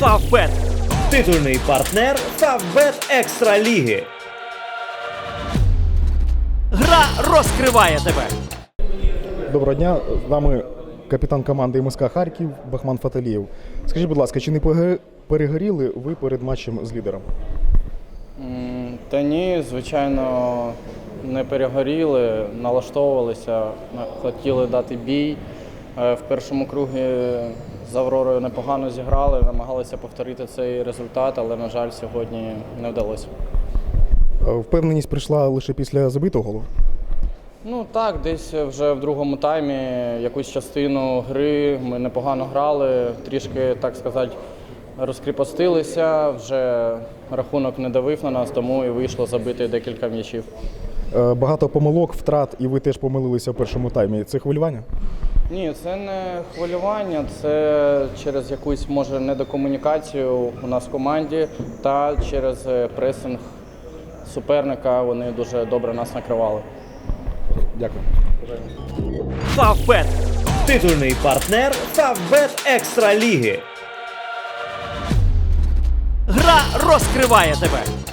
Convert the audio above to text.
Фавбет. Титульний партнер Фавбет Екстра Ліги. Гра розкриває тебе. Доброго дня, з нами капітан команди МСК Харків Бахман Фаталієв. Скажіть, будь ласка, чи не перегоріли ви перед матчем з лідером? Та ні, звичайно, не перегоріли, налаштовувалися, хотіли дати бій. Е, В першому кругі з Авророю непогано зіграли, намагалися повторити цей результат, але, на жаль, сьогодні не вдалося. Е, Впевненість прийшла лише після забитого голу. Ну так, десь вже в другому таймі якусь частину гри ми непогано грали, трішки, так сказати, розкріпостилися, вже рахунок не давив на нас, тому і вийшло забити декілька м'ячів. Е, Багато помилок, втрат, і ви теж помилилися в першому таймі. Це хвилювання? Ні, це не хвилювання, це через якусь може недокомунікацію у нас в команді та через е, пресинг суперника. Вони дуже добре нас накривали. Дякую. Фавбет. Титульний партнер Фавбет Екстра Ліги. Гра розкриває тебе.